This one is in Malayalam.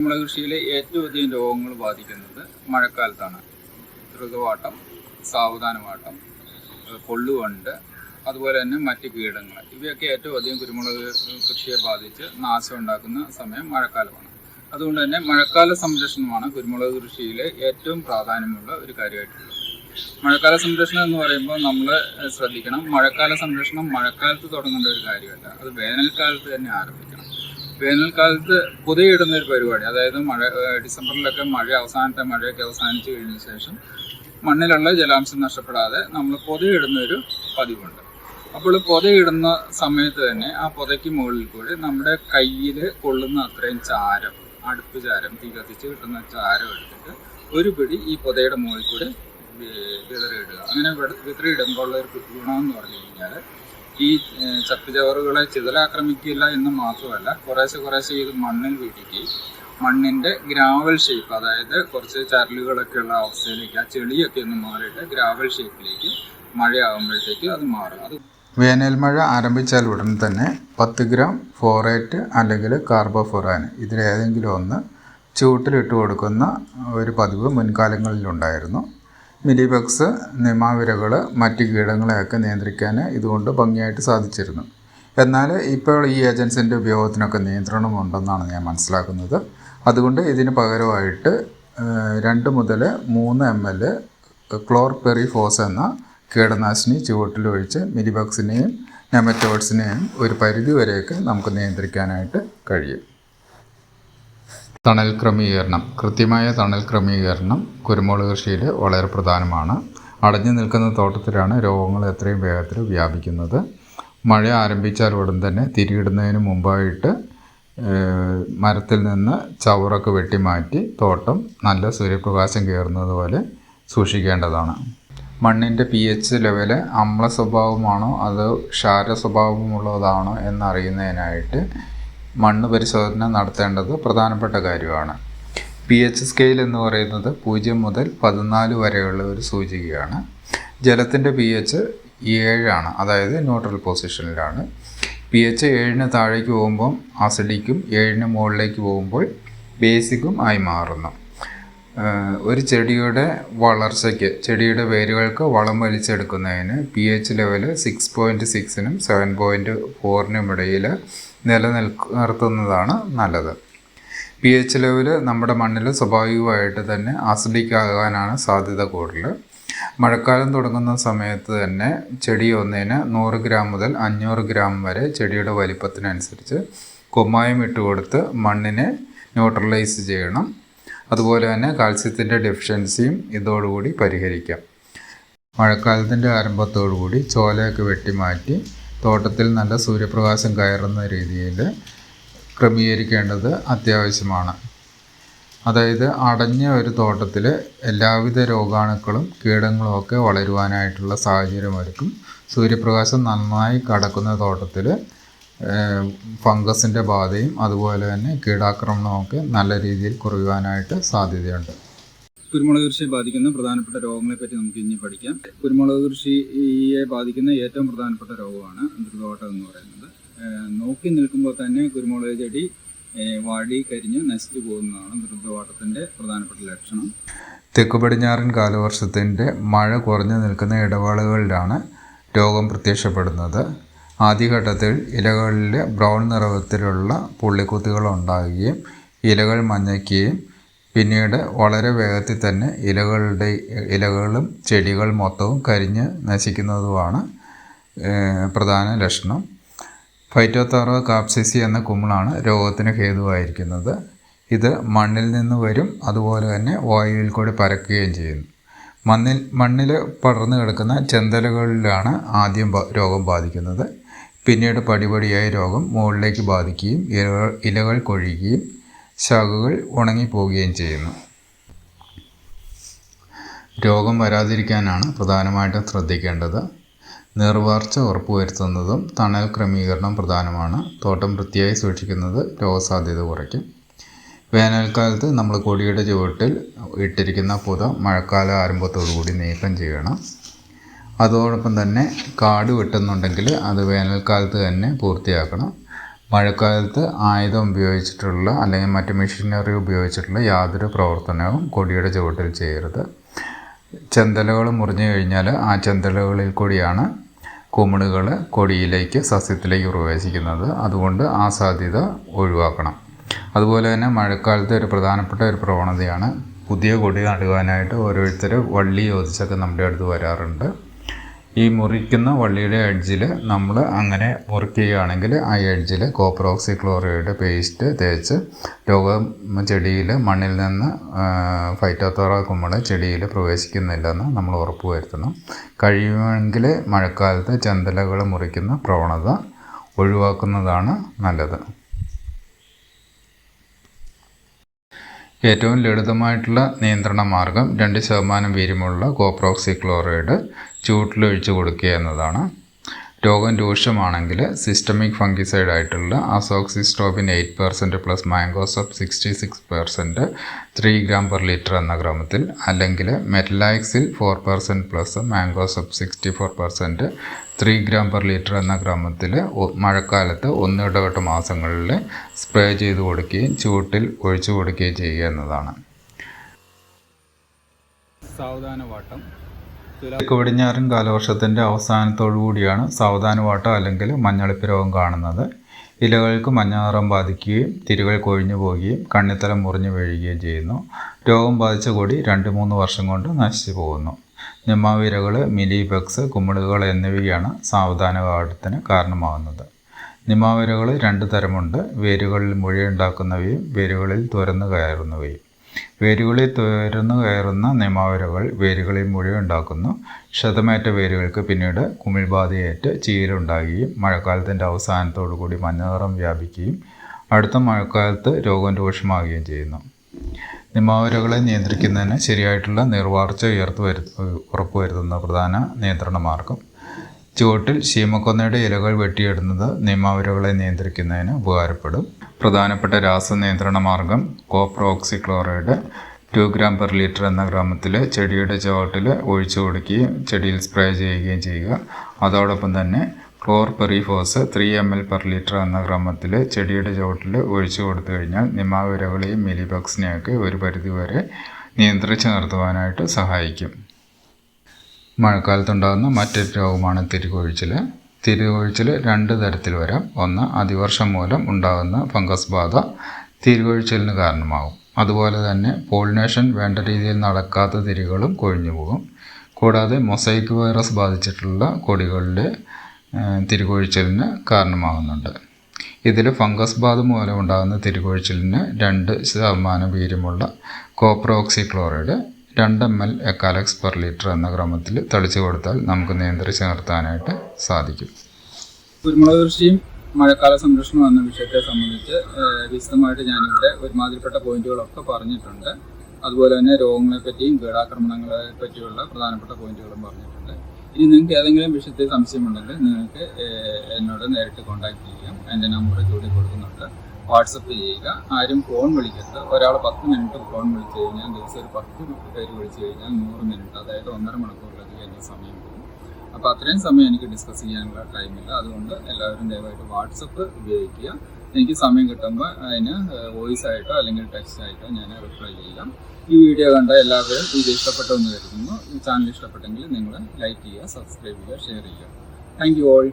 കുരുമുളക് കൃഷിയിലെ ഏറ്റവും അധികം രോഗങ്ങൾ ബാധിക്കുന്നത് മഴക്കാലത്താണ്. ഋതുവാട്ടം സാവധാനവാട്ടം ഏഹ് പൊള്ളുവണ്ട് അതുപോലെ തന്നെ മറ്റ് കീടങ്ങൾ ഇവയൊക്കെ ഏറ്റവും അധികം കുരുമുളക് കൃഷിയെ ബാധിച്ച് നാശം ഉണ്ടാക്കുന്ന സമയം മഴക്കാലമാണ്. അതുകൊണ്ട് തന്നെ മഴക്കാല സംരക്ഷണമാണ് കുരുമുളക് കൃഷിയിലെ ഏറ്റവും പ്രാധാന്യമുള്ള ഒരു കാര്യമായിട്ടുള്ളത്. മഴക്കാല സംരക്ഷണം എന്ന് പറയുമ്പോൾ നമ്മൾ ശ്രദ്ധിക്കണം. മഴക്കാല സംരക്ഷണം മഴക്കാലത്ത് തുടങ്ങേണ്ട ഒരു കാര്യമല്ല. അത് വേനൽക്കാലത്ത് തന്നെ ആരംഭിക്കണം. വേനൽക്കാലത്ത് പുതയിടുന്ന ഒരു പരിപാടി അതായത് മഴ ഡിസംബറിലൊക്കെ മഴ അവസാനത്തെ മഴയൊക്കെ അവസാനിച്ചു കഴിഞ്ഞ ശേഷം മണ്ണിലുള്ള ജലാംശം നഷ്ടപ്പെടാതെ നമ്മൾ പുതയിടുന്ന ഒരു പതിവുണ്ട്. അപ്പോൾ പുതയിടുന്ന സമയത്ത് തന്നെ ആ പുതയ്ക്ക് മുകളിൽ കൂടി നമ്മുടെ കയ്യിൽ കൊള്ളുന്ന അത്രയും ചാരം അടുപ്പ് ചാരം തീ കത്തിച്ച് കിട്ടുന്ന ചാരം എടുത്തിട്ട് ഒരു പിടി ഈ പുതയുടെ മുകളിൽ കൂടി വിതറിയിടുക അങ്ങനെ വിത- വിതറിയിടുമ്പോൾ ഉള്ള ഒരു ഗുണമെന്ന് പറഞ്ഞു കഴിഞ്ഞാൽ ഈ ചപ്പുചവറുകളെ ചിതലാക്രമിക്കില്ല എന്ന് മാത്രമല്ല കുറേശ്ശെ കുറേശ്ശെ ഇത് മണ്ണിൽ വീട്ടിക്കുകയും മണ്ണിന്റെ ഗ്രാവൽ ഷേപ്പ് അതായത് കുറച്ച് ചരലുകളൊക്കെ ഉള്ള അവസ്ഥയിലേക്ക് ആ ചെളിയൊക്കെ ഒന്ന് മാറിയിട്ട് ഗ്രാവൽ ഷേപ്പിലേക്ക് മഴയാകുമ്പോഴത്തേക്ക് അത് മാറും. അത് വേനൽ മഴ ആരംഭിച്ചാൽ ഉടൻ തന്നെ പത്ത് ഗ്രാം ഫോറേറ്റ് അല്ലെങ്കിൽ കാർബോഫോറാൻ ഇതിലേതെങ്കിലും ഒന്ന് ചൂട്ടിലിട്ട് കൊടുക്കുന്ന ഒരു പതിവ് മുൻകാലങ്ങളിലുണ്ടായിരുന്നു. മിലിബഗ്സ് നിമാവിരകൾ മറ്റ് കീടങ്ങളെയൊക്കെ നിയന്ത്രിക്കാൻ ഇതുകൊണ്ട് ഭംഗിയായിട്ട് സാധിച്ചിരുന്നു. എന്നാൽ ഇപ്പോൾ ഈ ഏജൻസിന്റെ ഉപയോഗത്തിനൊക്കെ നിയന്ത്രണമുണ്ടെന്നാണ് ഞാൻ മനസ്സിലാക്കുന്നത്. അതുകൊണ്ട് ഇതിന് പകരമായിട്ട് രണ്ട് മുതൽ മൂന്ന് എം എൽ ക്ലോർപെറിഫോസ് എന്ന കീടനാശിനി ചുവട്ടിലൊഴിച്ച് മിലിബഗ്സിനെയും നെമറ്റോഡ്സിനെയും ഒരു പരിധി വരെയൊക്കെ നമുക്ക് നിയന്ത്രിക്കാനായിട്ട് കഴിയും. തണൽ ക്രമീകരണം. കൃത്യമായ തണൽ ക്രമീകരണം കുരുമുളക് കൃഷിയിൽ വളരെ പ്രധാനമാണ്. അടഞ്ഞു നിൽക്കുന്ന തോട്ടത്തിലാണ് രോഗങ്ങൾ എത്രയും വേഗത്തിൽ വ്യാപിക്കുന്നത്. മഴ ആരംഭിച്ചാൽ ഉടൻ തന്നെ തിരിയിടുന്നതിന് മുമ്പായിട്ട് മരത്തിൽ നിന്ന് ചവറൊക്കെ വെട്ടിമാറ്റി തോട്ടം നല്ല സൂര്യപ്രകാശം കയറുന്നത് പോലെ സൂക്ഷിക്കേണ്ടതാണ്. മണ്ണിന്റെ പി എച്ച് ലെവൽ അമ്ല സ്വഭാവമാണോ അതോ ക്ഷാര സ്വഭാവമുള്ളതാണോ എന്നറിയുന്നതിനായിട്ട് മണ്ണ് പരിശോധന നടത്തേണ്ടത് പ്രധാനപ്പെട്ട കാര്യമാണ്. പി എച്ച് സ്കെയിൽ എന്ന് പറയുന്നത് പൂജ്യം മുതൽ പതിനാല് വരെയുള്ള ഒരു സൂചികയാണ്. ജലത്തിന്റെ പി എച്ച് ഏഴാണ് അതായത് ന്യൂട്രൽ പൊസിഷനിലാണ് പി എച്ച് ഏഴിന് താഴേക്ക് പോകുമ്പം അസിഡിക്കും ഏഴിന് മുകളിലേക്ക് പോകുമ്പോൾ ബേസിക്കും ആയി മാറുന്നു. ഒരു ചെടിയുടെ വളർച്ചയ്ക്ക് ചെടിയുടെ വേരുകൾക്ക് വളം വലിച്ചെടുക്കുന്നതിന് P H level six point സിക്സിനും seven point ഫോറിനും ഇടയിൽ നിലനിർത്തുന്നതാണ് നല്ലത്. പി എച്ച് ലെവൽ നമ്മുടെ മണ്ണിൽ സ്വാഭാവികമായിട്ട് തന്നെ ആസിഡിക് ആകാനാണ് സാധ്യത കൂടുതൽ. മഴക്കാലം തുടങ്ങുന്ന സമയത്ത് തന്നെ ചെടി ഒന്നിന് നൂറ് ഗ്രാം മുതൽ അഞ്ഞൂറ് ഗ്രാം വരെ ചെടിയുടെ വലിപ്പത്തിനനുസരിച്ച് കുമ്മായം ഇട്ട് കൊടുത്ത് മണ്ണിനെ ന്യൂട്രലൈസ് ചെയ്യണം. അതുപോലെ തന്നെ കാൽസ്യത്തിന്റെ ഡെഫിഷ്യൻസിയും ഇതോടുകൂടി പരിഹരിക്കാം. മഴക്കാലത്തിന്റെ ആരംഭത്തോടുകൂടി ചോലയൊക്കെ വെട്ടിമാറ്റി തോട്ടത്തിൽ നല്ല സൂര്യപ്രകാശം കയറുന്ന രീതിയിൽ ക്രമീകരിക്കേണ്ടത് അത്യാവശ്യമാണ്. അതായത് അടഞ്ഞ ഒരു തോട്ടത്തിൽ എല്ലാവിധ രോഗാണുക്കളും കീടങ്ങളും ഒക്കെ വളരുവാനായിട്ടുള്ള സാഹചര്യം ഒരുക്കും. സൂര്യപ്രകാശം നന്നായി കടക്കുന്ന തോട്ടത്തിൽ ഫംഗസിന്റെ ബാധയും അതുപോലെ തന്നെ കീടാക്രമണമൊക്കെ നല്ല രീതിയിൽ കുറയുവാനായിട്ട് സാധ്യതയുണ്ട്. കുരുമുളക് കൃഷിയെ ബാധിക്കുന്ന പ്രധാനപ്പെട്ട രോഗങ്ങളെ പറ്റി നമുക്ക് ഇനി പഠിക്കാം. കുരുമുളക് കൃഷിയെ ബാധിക്കുന്ന ഏറ്റവും പ്രധാനപ്പെട്ട രോഗമാണ് ദ്രുതോട്ടം എന്ന് പറയുന്നത്. നോക്കി നിൽക്കുമ്പോൾ തന്നെ കുരുമുളക് ചെടി വാടി കരിഞ്ഞ് നശിച്ചു പോകുന്നതാണ് ദ്രുതവാട്ടത്തിന്റെ പ്രധാനപ്പെട്ട ലക്ഷണം. തെക്കു പടിഞ്ഞാറൻ കാലവർഷത്തിന്റെ മഴ കുറഞ്ഞു നിൽക്കുന്ന ഇടവേളകളിലാണ് രോഗം പ്രത്യക്ഷപ്പെടുന്നത്. ആദ്യഘട്ടത്തിൽ ഇലകളിൽ ബ്രൗൺ നിറത്തിലുള്ള പുള്ളിക്കുത്തുകൾ ഉണ്ടാകുകയും ഇലകൾ മഞ്ഞയ്ക്കുകയും പിന്നീട് വളരെ വേഗത്തിൽ തന്നെ ഇലകളുടെ ഇലകളും ചെടികൾ മൊത്തവും കരിഞ്ഞ് നശിക്കുന്നതുമാണ് പ്രധാന ലക്ഷണം. ഫൈറ്റോത്തോറോ കാപ്സിസി എന്ന കുമിളാണ് രോഗത്തിന് ഹേതുവായിരിക്കുന്നത്. ഇത് മണ്ണിൽ നിന്ന് വരും അതുപോലെ തന്നെ വായുവിൽ കൂടി പരക്കുകയും ചെയ്യുന്നു മണ്ണിൽ മണ്ണിൽ പടർന്നു കിടക്കുന്ന ചെന്തലകളിലാണ് ആദ്യം രോഗം ബാധിക്കുന്നത്. പിന്നീട് പടിപടിയായി രോഗം മുകളിലേക്ക് ബാധിക്കുകയും ഇലകൾ ഇലകൾ കൊഴിയുകയും ശാഖകൾ ഉണങ്ങിപ്പോവുകയും ചെയ്യുന്നു. രോഗം വരാതിരിക്കാനാണ് പ്രധാനമായിട്ടും ശ്രദ്ധിക്കേണ്ടത്. നീർവാർച്ച ഉറപ്പുവരുത്തുന്നതും തണൽ ക്രമീകരണം പ്രധാനമാണ്. തോട്ടം വൃത്തിയായി സൂക്ഷിക്കുന്നത് രോഗസാധ്യത കുറയ്ക്കും. വേനൽക്കാലത്ത് നമ്മൾ കൊടിയുടെ ചുവട്ടിൽ ഇട്ടിരിക്കുന്ന പുത മഴക്കാല ആരംഭത്തോടു കൂടി നീക്കം ചെയ്യണം. അതോടൊപ്പം തന്നെ കാട് വെട്ടുന്നുണ്ടെങ്കിൽ അത് വേനൽക്കാലത്ത് തന്നെ പൂർത്തിയാക്കണം. മഴക്കാലത്ത് ആയുധം ഉപയോഗിച്ചിട്ടുള്ള അല്ലെങ്കിൽ മറ്റ് മെഷീനറി ഉപയോഗിച്ചിട്ടുള്ള യാതൊരു പ്രവർത്തനവും കൊടിയുടെ ചുവട്ടിൽ ചെയ്യരുത്. ചെന്തലകൾ മുറിഞ്ഞു കഴിഞ്ഞാൽ ആ ചെന്തലകളിൽ കൂടിയാണ് കുമിളുകൾ കൊടിയിലേക്ക് സസ്യത്തിലേക്ക് പ്രവേശിക്കുന്നത്. അതുകൊണ്ട് ആ സാധ്യത ഒഴിവാക്കണം. അതുപോലെ തന്നെ മഴക്കാലത്തെ ഒരു പ്രധാനപ്പെട്ട ഒരു പ്രവണതയാണ് പുതിയ കൊടി നടുവാനായിട്ട് ഓരോരുത്തർ വള്ളി യോജിച്ചൊക്കെ നമ്മുടെ അടുത്ത് വരാറുണ്ട്. ഈ മുറിക്കുന്ന വള്ളിയുടെ എഡ്ജിൽ നമ്മൾ അങ്ങനെ മുറിക്കുകയാണെങ്കിൽ ആ എഡ്ജിൽ കോപ്പറോക്സി ക്ലോറൈഡ് പേസ്റ്റ് തേച്ച് രോഗം ചെടിയിൽ മണ്ണിൽ നിന്ന് ഫൈറ്റോത്തോറ കുമ്മൾ ചെടിയിൽ പ്രവേശിക്കുന്നില്ലെന്ന് നമ്മൾ ഉറപ്പ് വരുത്തണം കഴിയുമെങ്കിൽ മഴക്കാലത്ത് ചന്തലകൾ മുറിക്കുന്ന പ്രവണത ഒഴിവാക്കുന്നതാണ് നല്ലത്. ഏറ്റവും ലളിതമായിട്ടുള്ള നിയന്ത്രണ മാർഗം രണ്ട് ശതമാനം വീര്യമുള്ള കോപ്രോക്സി ക്ലോറൈഡ് ചൂട്ടിലൊഴിച്ച് കൊടുക്കുക എന്നതാണ്. രോഗം രൂക്ഷമാണെങ്കിൽ സിസ്റ്റമിക് ഫംഗിസൈഡ് ആയിട്ടുള്ള azoxystrobin eight percent plus mancozeb sixty six percent three gram per litre എന്ന ക്രമത്തിൽ അല്ലെങ്കിൽ metalaxyl four percent plus mancozeb sixty four percent three gram per litre എന്ന ക്രമത്തിൽ മഴക്കാലത്ത് ഒന്നിടവിട്ട മാസങ്ങളിൽ സ്പ്രേ ചെയ്ത് കൊടുക്കുകയും ചൂട്ടിൽ ഒഴിച്ചു കൊടുക്കുകയും ചെയ്യുക എന്നതാണ്. സാവധാനവാട്ടം. തെക്ക് പടിഞ്ഞാറൻ കാലവർഷത്തിന്റെ അവസാനത്തോടുകൂടിയാണ് സാവധാനവാട്ടം അല്ലെങ്കിൽ മഞ്ഞളിപ്പ് രോഗം കാണുന്നത്. ഇലകൾക്ക് മഞ്ഞ നിറം ബാധിക്കുകയും തിരികൾ കൊഴിഞ്ഞു പോവുകയും കണ്ണിത്തലം മുറിഞ്ഞു വീഴുകയും ചെയ്യുന്നു. രോഗം ബാധിച്ച കൊടി രണ്ട് മൂന്ന് വർഷം കൊണ്ട് നശിച്ചു പോകുന്നു. നിമ്മാവിരകൾ മിലിബക്സ് കുമിളുകൾ എന്നിവയാണ് സാവധാനവാട്ടത്തിന് കാരണമാകുന്നത്. നിമാവിരകൾ രണ്ട് തരമുണ്ട്. വേരുകളിൽ മുഴയുണ്ടാക്കുന്നവയും വേരുകളിൽ തുരന്നു കയറുന്നവയും. വേരുകളിൽ തുരന്നു കയറുന്ന നിമാവരകൾ വേരുകളിൽ മുഴയുണ്ടാക്കുന്നു ക്ഷതമേറ്റ വേരുകൾക്ക് പിന്നീട് കുമിൾബാധയേറ്റ് ചീരുണ്ടാകുകയും മഴക്കാലത്തിന്റെ അവസാനത്തോടു കൂടി മഞ്ഞനിറം വ്യാപിക്കുകയും അടുത്ത മഴക്കാലത്ത് രോഗം രൂക്ഷമാകുകയും ചെയ്യുന്നു. നിമാവരകളെ നിയന്ത്രിക്കുന്നതിന് ശരിയായിട്ടുള്ള നിർവാർച്ച ഉയർത്തു വരു ഉറപ്പുവരുത്തുന്ന പ്രധാന നിയന്ത്രണ മാർഗം. ചുവട്ടിൽ ശീമക്കൊന്നയുടെ ഇലകൾ വെട്ടിയിടുന്നത് നിമാവരകളെ നിയന്ത്രിക്കുന്നതിന് ഉപകാരപ്പെടും. പ്രധാനപ്പെട്ട രാസനിയന്ത്രണ മാർഗം copper oxy chloride two gram per litre എന്ന ഗ്രാമത്തിൽ ചെടിയുടെ ചുവട്ടിൽ ഒഴിച്ചു കൊടുക്കുകയും ചെടിയിൽ സ്പ്രേ ചെയ്യുകയും ചെയ്യുക. അതോടൊപ്പം തന്നെ chlorpyrifos three M L per litre എന്ന ക്രമത്തിൽ ചെടിയുടെ ചുവട്ടിൽ ഒഴിച്ചു കൊടുത്തു കഴിഞ്ഞാൽ നിമാവിരകളെയും മിലിബക്സിനെയൊക്കെ ഒരു പരിധിവരെ നിയന്ത്രിച്ചു നിർത്തുവാനായിട്ട് സഹായിക്കും. മഴക്കാലത്തുണ്ടാകുന്ന മറ്റൊരു രോഗമാണ് തിരികൊഴിച്ചിൽ തിരികൊഴിച്ചിൽ രണ്ട് തരത്തിൽ വരാം. ഒന്ന് അതിവർഷം മൂലം ഉണ്ടാകുന്ന ഫംഗസ് ബാധ തിരുവഴിച്ചിലിന് കാരണമാകും. അതുപോലെ തന്നെ പോളിനേഷൻ വേണ്ട രീതിയിൽ നടക്കാത്ത തിരികളും കൊഴിഞ്ഞു പോകും. കൂടാതെ മൊസൈക്ക് വൈറസ് ബാധിച്ചിട്ടുള്ള തിരുകൊഴിച്ചിലിന് തിരികൊഴിച്ചിലിന് കാരണമാകുന്നുണ്ട്. ഇതിൽ ഫംഗസ് ബാധ മൂലം ഉണ്ടാകുന്ന തിരികൊഴിച്ചിലിന് രണ്ട് ശതമാനം വീര്യമുള്ള കോപ്രോക്സി ക്ലോറൈഡ് രണ്ട് M L Ekalux per litre എന്ന ക്രമത്തിൽ തളിച്ചു കൊടുത്താൽ നമുക്ക് നിയന്ത്രിച്ച് നിർത്താനായിട്ട് സാധിക്കും. കുരുമുളക് കൃഷിയും മഴക്കാല സംരക്ഷണം എന്ന വിഷയത്തെ സംബന്ധിച്ച് വിശദമായിട്ട് ഞാനിവിടെ ഒരുമാതിരിപ്പെട്ട പോയിന്റുകളൊക്കെ പറഞ്ഞിട്ടുണ്ട്. അതുപോലെ തന്നെ രോഗങ്ങളെ പറ്റിയും കീടാക്രമണങ്ങളെ പറ്റിയുള്ള പ്രധാനപ്പെട്ട പോയിന്റുകളും പറഞ്ഞിട്ടുണ്ട്. ഇനി നിങ്ങൾക്ക് ഏതെങ്കിലും വിഷയത്തിൽ സംശയമുണ്ടെങ്കിൽ നിങ്ങൾക്ക് എന്നോട് നേരിട്ട് കോൺടാക്ട് ചെയ്യാം. എന്റെ നമ്പർ ചൂടി കൊടുക്കുന്നുണ്ട്. വാട്സപ്പ് ചെയ്യുക. ആരും ഫോൺ വിളിക്കരുത്. ഒരാൾ പത്ത് മിനിറ്റ് ഫോൺ വിളിച്ചു കഴിഞ്ഞാൽ ദിവസം ഒരു പത്ത് പേര് വിളിച്ചു കഴിഞ്ഞാൽ നൂറ് മിനിറ്റ് അതായത് ഒന്നര മണിക്കൂറിലധികം എന്റെ സമയം പോകും. അപ്പോൾ അത്രയും സമയം എനിക്ക് ഡിസ്കസ് ചെയ്യാനുള്ള ടൈമില്ല അതുകൊണ്ട് എല്ലാവരും ദയവായിട്ട് വാട്സപ്പ് ഉപയോഗിക്കുക. എനിക്ക് സമയം കിട്ടുമ്പോൾ അതിന് വോയിസ് ആയിട്ടോ അല്ലെങ്കിൽ ടെക്സ്റ്റ് ആയിട്ടോ ഞാൻ റിപ്ലൈ ചെയ്യാം. ഈ വീഡിയോ കണ്ട എല്ലാവരും ഇത് ഇഷ്ടപ്പെട്ടു എന്ന് കരുതുന്നു. ഈ ചാനൽ ഇഷ്ടപ്പെട്ടെങ്കിൽ നിങ്ങൾ ലൈക്ക് ചെയ്യുക സബ്സ്ക്രൈബ് ചെയ്യുക ഷെയർ ചെയ്യുക. Thank you all